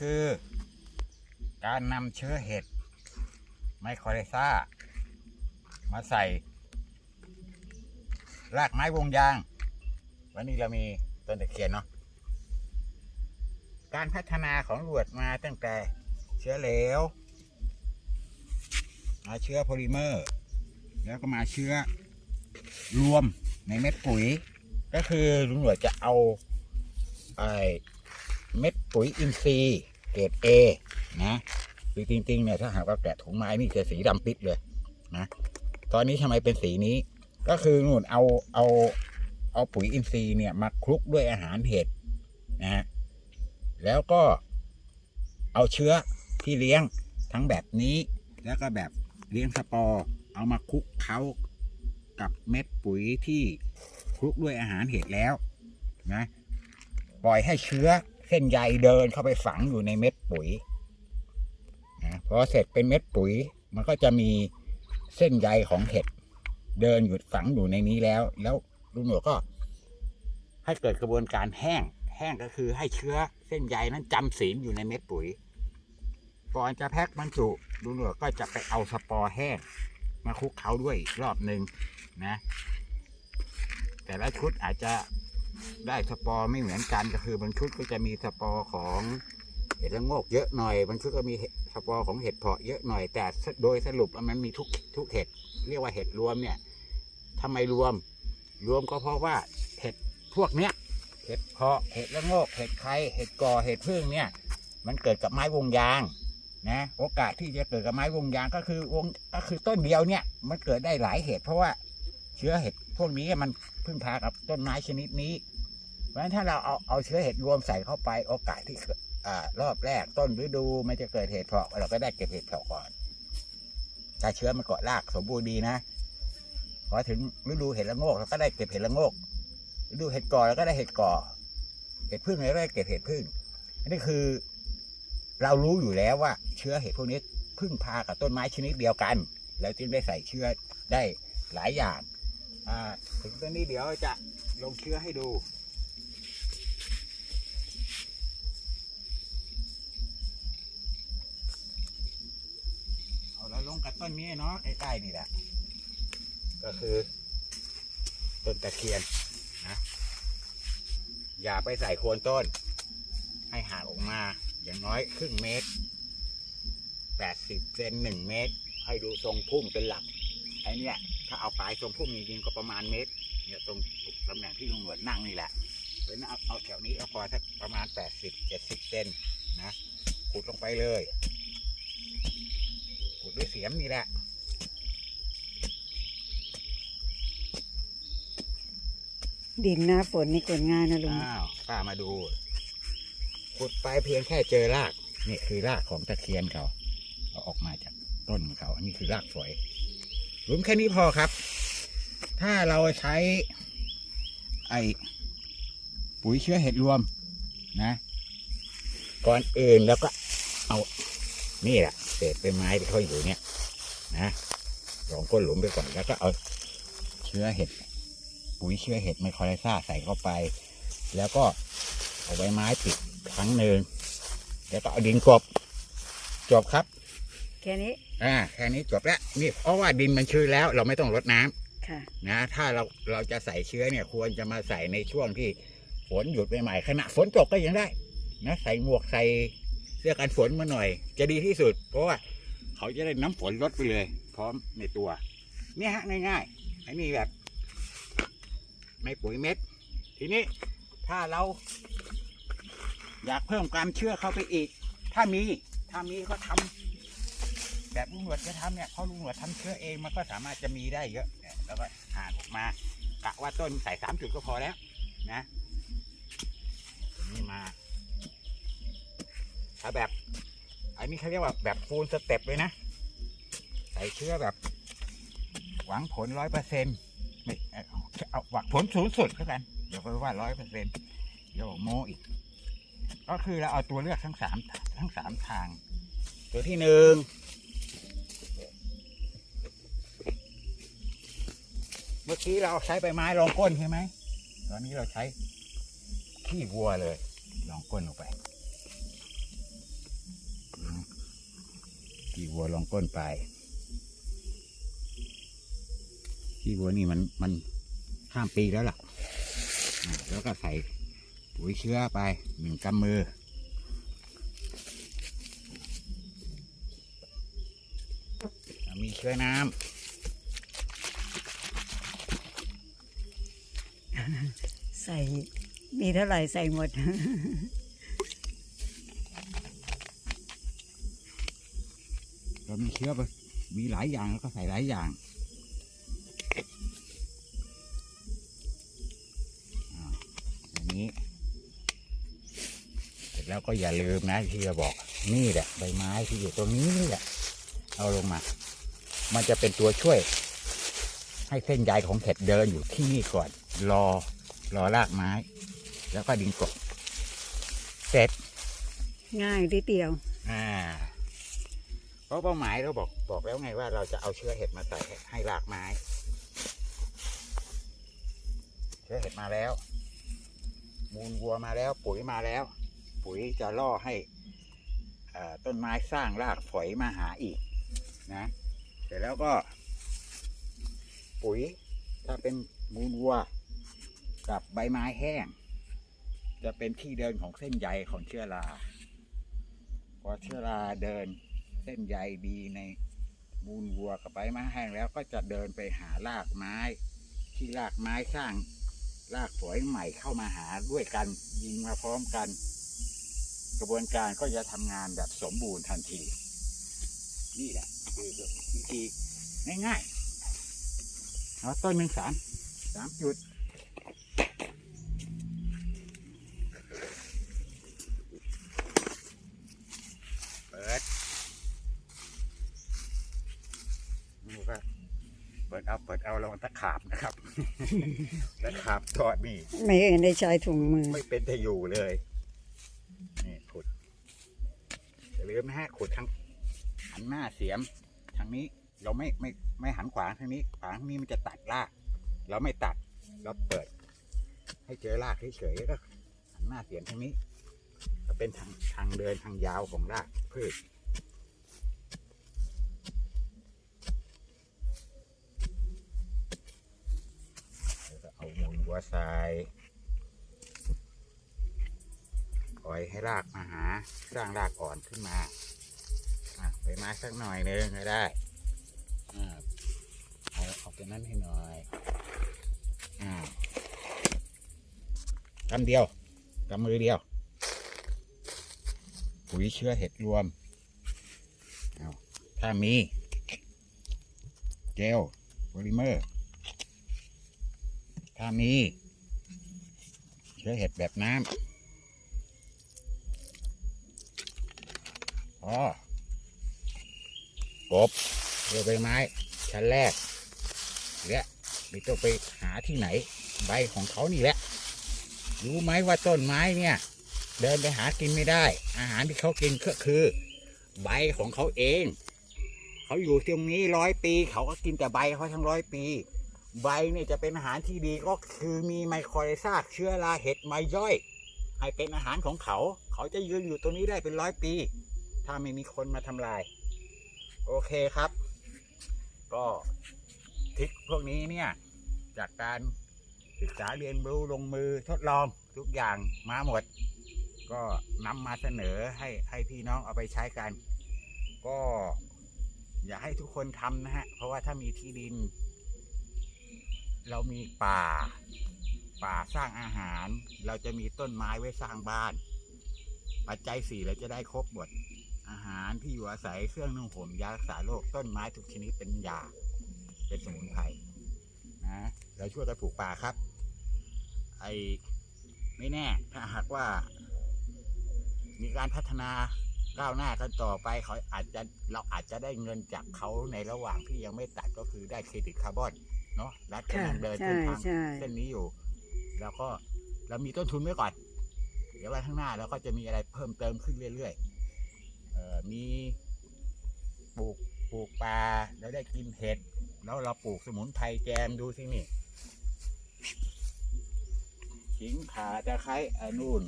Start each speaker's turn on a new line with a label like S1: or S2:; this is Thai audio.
S1: คือ การนำเชื้อเห็ดไมโครเรซ่า มาใส่ รากไม้วงยาง วันนี้เรามีต้นตะเคียนเนาะการพัฒนาของหลวดมาตั้งแต่เชื้อเหลวมาเชื้อโพลิเมอร์ แล้วก็มาเชื้อรวมในเม็ดปุ๋ย ก็คือลุงหลวดจะเอาไอ เม็ดปุ๋ยอินทรีย์เกรด A นะคือจริงๆเนี่ยถ้าหากว่าแกะถุงไม้นี่จะสีดำปิดเลยนะตอนนี้ทำไมเป็นสีนี้ ก็คือนู่นเอาเอาเอาปุ๋ยอินทรีย์เนี่ยมาคลุกด้วยอาหารเห็ดนะฮะแล้วก็เอาเชื้อที่เลี้ยงทั้งแบบนี้ แล้วก็แบบเลี้ยงสปอร์เอามาคลุกเคล้ากับเม็ดปุ๋ยที่คลุกด้วยอาหารเห็ดแล้วนะปล่อยให้เชื้อ เส้นใยเดินเข้าไปฝังอยู่ในเม็ดปุ๋ยนะพอเสร็จเป็นเม็ดปุ๋ย มันก็จะมีเส้นใยของเห็ดเดินอยู่ฝังอยู่ในนี้แล้ว แล้วลุงหนวดก็ ให้เกิดกระบวนการแห้ง แห้งก็คือให้เชื้อเส้นใยนั้นจำศีลอยู่ในเม็ดปุ๋ยก่อนจะแพ็คบรรจุลุงหนวดก็จะไปเอาสปอร์แห้งมาคลุกเคล้าด้วยอีกรอบหนึ่งนะ แต่ละชุดอาจจะ ได้สปอร์ไม่เหมือนกันก็คือบางชุดก็จะมีสปอร์ของเห็ดละโงกเยอะหน่อยบางชุดก็มีสปอร์ของเห็ดเพาะเยอะหน่อยแต่โดยสรุปมันมีทุกทุกเห็ดเรียกว่าเห็ดรวมเนี่ยทำไมรวมรวมก็เพราะว่าเห็ดพวกเนี้ยเห็ดเพาะเห็ดละโงกเห็ดไข่เห็ดกอเห็ดพึ่งเนี่ย มันเกิดกับไม้วงยางนะโอกาสที่จะเกิดกับไม้วงยางก็คือวงก็คือต้นเดียวเนี่ย มันเกิดได้หลายเห็ดเพราะว่า เชื้อเห็ดพวกนี้มันพึ่งพากับต้นไม้ชนิดนี้ เพราะฉะนั้นถ้าเราเอาเอาเชื้อเห็ดรวมใส่เข้าไปโอกาสที่อ่ารอบแรกต้นฤดูมันจะเกิดเห็ดเพาะเราก็ได้เก็บเห็ดเพาะก่อนถ้าเชื้อมันเกาะรากสมบูรณ์ดีนะพอถึงฤดูเห็ดละโงกเราก็ได้เก็บเห็ดละโงกฤดูเห็ดก่อเราก็ได้เห็ดก่อ เห็ดพึ่งเราก็ได้เก็บเห็ดพึ่งอันนี้คือ เรารู้อยู่แล้วว่า เชื้อเห็ดพวกนี้พึ่งพากับต้นไม้ชนิดเดียวกัน แล้วจึงได้ใส่เชื้อได้หลายอย่าง อ่าถึงตอนนี้เดี๋ยวจะลงเชื้อให้ดูเอาเราลงกับต้นนี้เนาะใกล้ๆนี่แหละ ก็คือ ต้นตะเคียนนะอย่าไปใส่โคนต้น ให้ห่างออกมาอย่างน้อยครึ่งเมตรแปดสิบเซนหนึ่งเมตร ให้ดูทรงพุ่มเป็นหลัก อ้เนี่ยถ้าเอาปลายทรงพุ่มจริงๆก็ประมาณเมตร เนี่ยตรงตำแหน่งที่ลุงหนวดนั่งนี่แหละเพราะฉะนั้นเอาเอาแถวนี้เอาพอสักประมาณแปดสิบเจ็ดสิบเซนนะขุดลงไปเลยขุดด้วยเสียมนี่แหละ
S2: ดินหน้าฝนนี่กดง่ายนะลุง
S1: อ้าวป้ามาดู ขุดไปเพียงแค่เจอราก นี่คือรากของตะเคียนเขาเอาออกมาจากต้นเขา อันนี้คือรากฝอย หลุมแค่นี้พอครับ ถ้าเราใช้ ไอปุ๋ยเชื้อเห็ดรวมนะ ก่อนอื่นแล้วก็เอา นี่แหละเศษใบไม้ที่เขาอยู่เนี่ย นะลองก้นหลุมไปก่อนแล้วก็เอาเชื้อเห็ด ปุ๋ยเชื้อเห็ดไมโครไลซ่าใส่เข้าไป แล้วก็เอาใบไม้ปิดครั้งหนึ่งแล้วก็เอาดินกบจบครับ
S2: ค่นี้
S1: อ่าแค่นี้จบแล้วนี่เพราะว่าดินมันชื้นแล้ว เราไม่ต้องรดน้ำ
S2: ค่ะ
S1: นะถ้าเราเราจะใส่เชื้อเนี่ย ควรจะมาใส่ในช่วงที่ฝนหยุดใหม่ๆขณะฝนตกก็ยังได้ นะ ใส่หมวกใส่เสื้อกันฝนมาหน่อย จะดีที่สุด เพราะว่าเขาจะได้น้ำฝนลดไปเลย พร้อมในตัว เนี่ยฮะง่ายๆอันนี้แบบไม่ปุ๋ยเม็ด ทีนี้ถ้าเรา อยากเพิ่มความเชื่อเข้าไปอีก ถ้ามี ถ้ามีก็ทำ แบบลุงหนวดจะทำเนี่ยเพราะลุงหนวดทำเชื้อเองมันก็สามารถจะมีได้เยอะเนี่ยแล้วก็หาออกมากะว่าต้นใส่สามจุดก็พอแล้ว นะนี้มาถ้าแบบอันนี้เขาเรียกว่าแบบฟูลสเต็ปเลยนะ ใส่เชื้อแบบ หวังผลร้อยเปอร์เซ็นต์ไม่เอาเอาหวังผลสูงสุดแล้วกันเดี๋ยวไปว่าร้อยเปอร์เซ็นต์เดี๋ยวโมอีก ก็คือเราเอาตัวเลือกทั้งสามทั้งสามทาง ตัวที่หนึ่ง เมื่อกี้เราใช้ใบไม้รองก้นใช่ไหม ตอนนี้เราใช้ขี้วัวเลยลองก้นลงไป ขี้วัวลงก้นไป ขี้วัวนี่มันมันข้ามปีแล้วล่ะ แล้วก็ใส่ปุ๋ยเชื้อไปหนึ่งกำมือมีเชื้อน้ำ
S2: ใส่ มีเท่าไหร่ใส่หมด
S1: เรามีเชื้อไปมีหลายอย่างแล้วก็ใส่หลายอย่างอ่าอันนี้ เสร็จแล้วก็อย่าลืมนะที่จะบอก นี่แหละใบไม้ที่อยู่ตรงนี้นี่แหละ เอาลงมา มันจะเป็นตัวช่วย ให้เส้นใยของเห็ดเดินอยู่ที่นี่ก่อน รอ รอรากไม้ แล้วก็ดินกลบเสร็จ
S2: ง่ายทีเดียว
S1: อ่า เพราะเป้าหมายเราบอกบอกแล้วไงว่าเราจะเอาเชื้อเห็ดมาใส่ให้ให้รากไม้ เชื้อเห็ดมาแล้ว มูลวัวมาแล้ว ปุ๋ยมาแล้ว ปุ๋ยจะล่อให้เอ่อต้นไม้สร้างรากฝอยมาหาอีก นะเสร็จแล้วก็ ปุ๋ยถ้าเป็นมูลวัว กับใบไม้แห้ง จะเป็นที่เดินของเส้นใยของเชื้อราพอเชื้อราเดินเส้นใยดีในมูลวัวกับใบไม้แห้งแล้วก็จะเดินไปหารากไม้ ที่รากไม้สร้างรากฝอยใหม่เข้ามาหาด้วยกันยิงมาพร้อมกัน กระบวนการก็จะทำงานแบบสมบูรณ์ทันที นี่แหละคือวิธีง่ายๆเอาต้นหนึ่งสามสามจุด เปิดดูครับเปิดเอาเปิดเอาระวังตะขาบนะครับ ตะขาบทอดนี่
S2: ไม่เห็นได้ใช้ถุงมือ
S1: ไม่เป็นจะอยู่เลย นี่ขุดอย่าลืมนะฮะขุดทางหันหน้าเสียมทางนี้ เราไม่ไม่ไม่หันขวาทางนี้ขวาทางนี้มันจะตัดราก เราไม่ตัด เราเปิด ให้เจอรากเฉยๆก็หันหน้าเสียมทางนี้ก็เป็นทางทางเดินทางยาวของรากพืชเอามูลวัวทรายปล่อยให้รากมาหา สร้างรากอ่อนขึ้นมาไปม้สักหน่อยนึงก็ได้อ่าเอาเอาตัวนั้นให้หน่อย อ่ากำเดียวกำมือเดียว ปุ๋ยเชื้อเห็ดรวมเอาถ้ามีเจลโพลิเมอร์ ถ้ามี เชื้อเห็ดแบบน้ำอ๋อกบเรือใบไม้ ชั้นแรกและ ไม่ต้องไปหาที่ไหน ใบของเขานี่แหละ รู้ไหมว่าต้นไม้เนี่ย เดินไปหากินไม่ได้ อาหารที่เขากินก็คือ ใบของเขาเอง เขาอยู่ตรงนี้ร้อยปี เขาก็กินแต่ใบเขาทั้งร้อยปี ใบเนี่ยจะเป็นอาหารที่ดีก็คือมีไมโครไลซาเชื้อราเห็ดไมย่อย ให้เป็นอาหารของเขา เขาจะยืนอยู่ตรงนี้ได้เป็นร้อยปี ถ้าไม่มีคนมาทำลาย โอเคครับ ก็ ทริกพวกนี้เนี่ยจากการศึกษาเรียนรู้ลงมือทดลองทุกอย่างมาหมด ก็นำมาเสนอให้ให้พี่น้องเอาไปใช้กัน ก็อยากให้ทุกคนทำนะฮะ เพราะว่าถ้ามีที่ดิน เรามีป่า ป่าสร้างอาหาร เราจะมีต้นไม้ไว้สร้างบ้าน ปัจจัยสี่เราจะได้ครบหมด อาหารที่อยู่อาศัยเครื่องนุ่งห่มยารักษาโรคต้นไม้ทุกชนิดเป็นยา เป็นสมุนไพรนะเราช่วยกันปลูกป่าครับ ไอไม่แน่ ถ้าหากว่า มีการพัฒนาก้าวหน้ากันต่อไปเขาอาจจะเราอาจจะได้เงินจากเขาในระหว่างที่ยังไม่ตัดก็คือได้เครดิตคาร์บอนเนาะรัฐ
S2: ค่ะ
S1: กำลังเดิน
S2: ใช่
S1: เส้นทาง
S2: ใช่
S1: เส้นนี้อยู่ แล้วก็เรามีต้นทุนไว้ก่อนเดี๋ยววันข้างหน้าเราก็จะมีอะไรเพิ่มเติมขึ้นเรื่อยๆเอ่อมีปลูกปลูกปลาแล้วได้กินเห็ด แล้วเราปลูกสมุนไพรแจมดูสินี่ขิงข่าตะไคร้อนนู่น